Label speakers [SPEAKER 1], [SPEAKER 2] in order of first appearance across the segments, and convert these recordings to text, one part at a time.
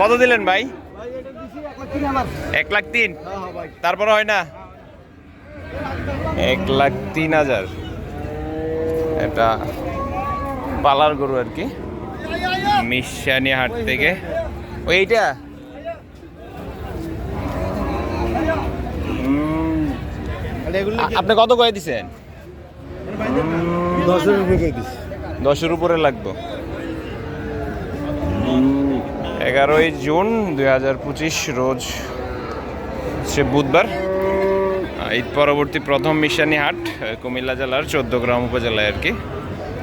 [SPEAKER 1] কত দিলেন ভাই? এক লাখ তিন। তারপর হয় না? এক লাখ তিন হাজার। এটা পালার গরু আর কি। মিশানি হাট থেকে। ওইটা আপনি কত করে দিছেন?
[SPEAKER 2] দশের উপরে দিস
[SPEAKER 1] দশের উপরে লাগবে। এগারোই জুন দুই হাজার পঁচিশ রোজ সে বুধবার। ঈদ পরবর্তী প্রথম মিশানি হাট কুমিল্লা জেলার চোদ্দগ্রাম উপজেলায় আর কি।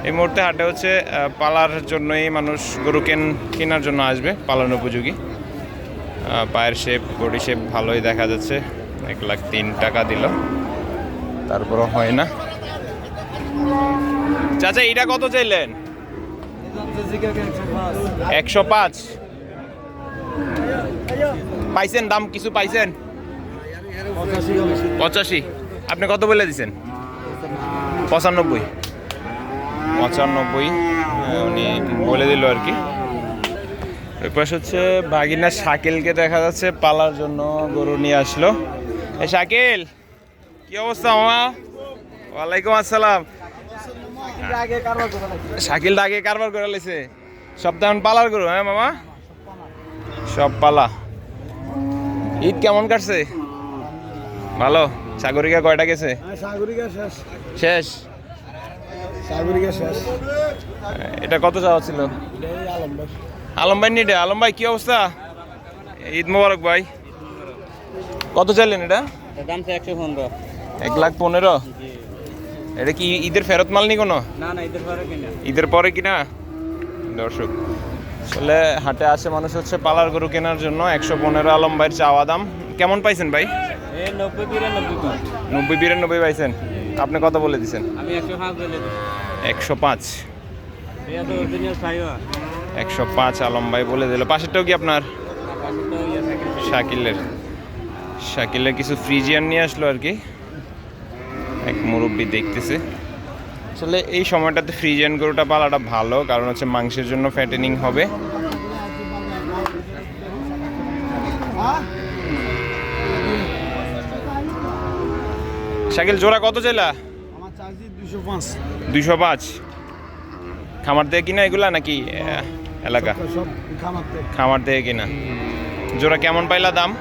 [SPEAKER 1] এই মুহূর্তে হাটে হচ্ছে পালার জন্যই মানুষ গরু কেন কেনার জন্য আসবে পালন উপযোগী। পায়ের শেপ বডি শেপ ভালোই দেখা যাচ্ছে। এক লাখ তিন টাকা দিল। তারপরও হয় না। চাচা এটা কত চাইলেন? একশো পাঁচ। পাইছেন দাম কিছু পাইছেন? পঁচাশি। আপনি কত বলে দিছেন? পঁচানব্বই। পঁচানব্বই উনি বলে দিল আর কি। পাশে হচ্ছে ভাগিনা শাকিলকে দেখা যাচ্ছে পালার জন্য গরু নিয়ে আসলো। এ, শাকিল, কি অবস্থা মামা? ওয়ালাইকুম আসসালাম। শাকিল আগে কারবার করে লেছে সব তেমন পালার গরু হ্যাঁ মামা? সব পালা। ঈদ কেমন কাটছে? ভালো। সাগরিকা কয়টা গেছে?
[SPEAKER 2] সাগরিকা শেষ।
[SPEAKER 1] শেষ?
[SPEAKER 2] সাগরিকা শেষ।
[SPEAKER 1] এটা কত যাওয়া ছিল?
[SPEAKER 2] আলম ভাই।
[SPEAKER 1] আলম নিটে। আলম ভাই কি অবস্থা? ঈদ মোবারক ভাই। কত চাইলেন এটা?
[SPEAKER 3] দাম একশো পনেরো।
[SPEAKER 1] এক লাখ পনেরো? এটা কি ঈদের ফেরত মাল নি কোনো?
[SPEAKER 3] না না এদের পরে কিনা।
[SPEAKER 1] ঈদের পরে কিনা? দর্শক আসলে হাটে আসে মানুষ হচ্ছে পালার গরু কেনার জন্য একশো পনেরো আলম ভাইয়ের চাওয়া দাম। কেমন পাইছেন ভাই?
[SPEAKER 3] নব্বই বিরানব্বই
[SPEAKER 1] পাইছেন। আপনি কত বলে দিছেন?
[SPEAKER 3] আমি একশো পাঁচ
[SPEAKER 1] একশো পাঁচ আলম ভাই বলে দিল। পাশেরটাও কি আপনার? শাকিলের। শাকিলের কিছু ফ্রিজিয়ান নিয়ে আসলো আর কি। এক মুরব্বী দেখতেছে। আসলে এই সময়টাতে ফ্রিজিয়ান গরুটা পালাটা ভালো কারণ হচ্ছে মাংসের জন্য ফ্যাটেনিং হবে। শাকিল জোড়া কত চাইলা? দুইশো পাঁচ। খামার থেকে কিনা এগুলা নাকি এলাকা? খামার থেকে কিনা। জোড়া কেমন পাইলা দাম?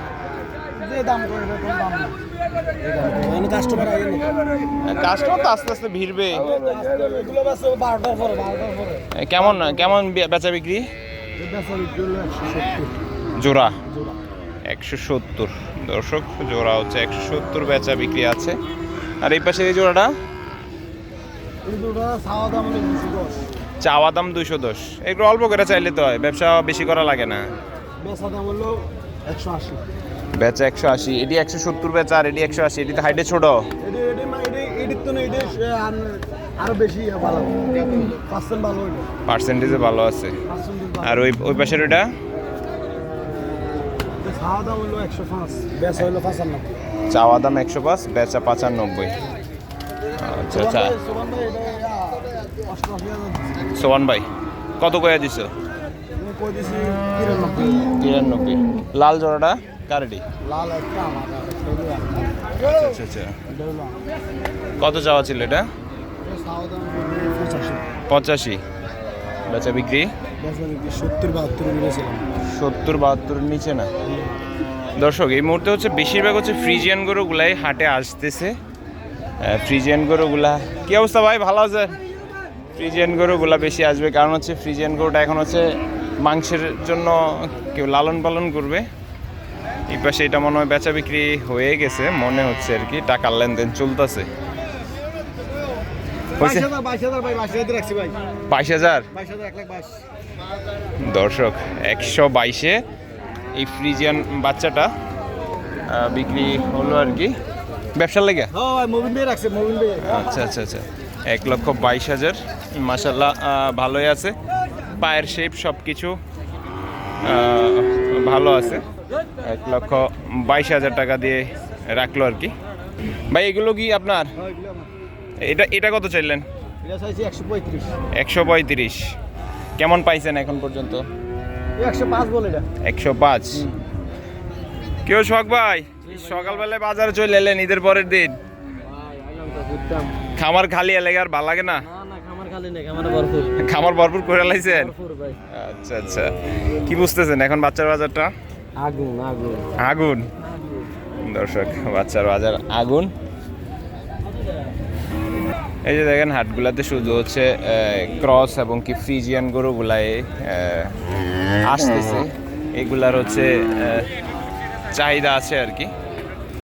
[SPEAKER 2] যে দাম করে এরকম দাম মানে কাস্টমার আগে
[SPEAKER 1] কাস্টমার তো আস্তে আস্তে ভিড়বে।
[SPEAKER 2] এগুলো বাস বারোটার পরে বারোটার পরে।
[SPEAKER 1] কেমন কেমন বেচা বিক্রি?
[SPEAKER 2] বেচা
[SPEAKER 1] জোড়া? একশো সত্তর। দর্শক জোড়া হচ্ছে একশো সত্তর বেচা বিক্রি আছে। আর এই পাশে এই জোড়াটা?
[SPEAKER 2] চাওয়া দাম দুশো দশ।
[SPEAKER 1] দুইশো দশ একটু অল্প করে চাইলে তো হয় ব্যবসা বেশি করা লাগে না।
[SPEAKER 2] বেচা দাম হলো একশো আশি।
[SPEAKER 1] বেচা একশো আশি এটি একশো সত্তর বেচা আর এটি একশো আশি এটি তো হাইটে ছোট।
[SPEAKER 2] আরও বেশি ভালো। পার্সেন্ট ভালো
[SPEAKER 1] পার্সেন্টেজে ভালো আছে। আর ওই ওই পাশের ওটা
[SPEAKER 2] পঁচানব্বই
[SPEAKER 1] চাওয়া দাম একশো পাঁচ বেচা পাঁচানব্বই। আচ্ছা আচ্ছা। সোহান ভাই কত করে দিছো?
[SPEAKER 2] তিরানব্বই।
[SPEAKER 1] লাল জোড়াটা? কারেডি?
[SPEAKER 2] লাল একটা আমার।
[SPEAKER 1] আচ্ছা আচ্ছা
[SPEAKER 2] আমার।
[SPEAKER 1] কত চাওয়া ছিল এটা?
[SPEAKER 2] পঁচাশি।
[SPEAKER 1] বেচা বিক্রি?
[SPEAKER 2] সত্তর বাহাত্তর কিনেছিলাম
[SPEAKER 1] সত্তর বাহাত্তরের নিচে না। দর্শক এই মুহূর্তে হচ্ছে বেশিরভাগ হচ্ছে ফ্রিজিয়ান গরুগুলাই হাটে আসতেছে। ফ্রিজিয়ান গরুগুলা কি অবস্থা ভাই? ভালো আছে ফ্রিজিয়ান গরুগুলা বেশি আসবে। কারণ হচ্ছে ফ্রিজিয়ান গরুটা এখন হচ্ছে মাংসের জন্য কেউ লালন পালন করবে। এই পাশে এটা মনে হয় বেচা বিক্রি হয়ে গেছে মনে হচ্ছে আর কি টাকার লেনদেন চলতেছে।
[SPEAKER 2] বাইশ হাজার
[SPEAKER 1] দর্শক একশো বাইশে এই ফ্রিজিয়ান বাচ্চাটা বিক্রি হলো আর কি। ব্যবসার লেগে?
[SPEAKER 2] হ্যাঁ
[SPEAKER 1] আচ্ছা আচ্ছা আচ্ছা। এক লক্ষ বাইশ হাজার মাসাল্লাহ ভালোই আছে। পায়ের শেপ সব কিছু ভালো আছে। এক লক্ষ বাইশ হাজার টাকা দিয়ে রাখল আর কি। ভাই এগুলো কি আপনার?
[SPEAKER 2] হ্যাঁ
[SPEAKER 1] এটা এটা কত চাইলেন?
[SPEAKER 2] একশো পঁয়ত্রিশ।
[SPEAKER 1] কেমন পাইছেন এখন পর্যন্ত?
[SPEAKER 2] একশো পাঁচ
[SPEAKER 1] কেউ শখ ভাই? সকালবেলায় বাজারে চলে এলেন ঈদের পরের দিন? খামার খালি এলাকা আর ভালো লাগে না?
[SPEAKER 3] খামারে ভরপুর।
[SPEAKER 1] করে লাইছেন? আচ্ছা আচ্ছা। কি বুঝতেছেন এখন বাচ্চার বাজারটা?
[SPEAKER 3] আগুন আগুন।
[SPEAKER 1] আগুন। দর্শক, বাচ্চার বাজার আগুন। এই যে দেখেন, হাটগুলাতে শুধু হচ্ছে ক্রস এবং কি ফ্রিজিয়ান গরুগুলাই আসতেছে। এগুলার হচ্ছে চাহিদা আছে আর কি।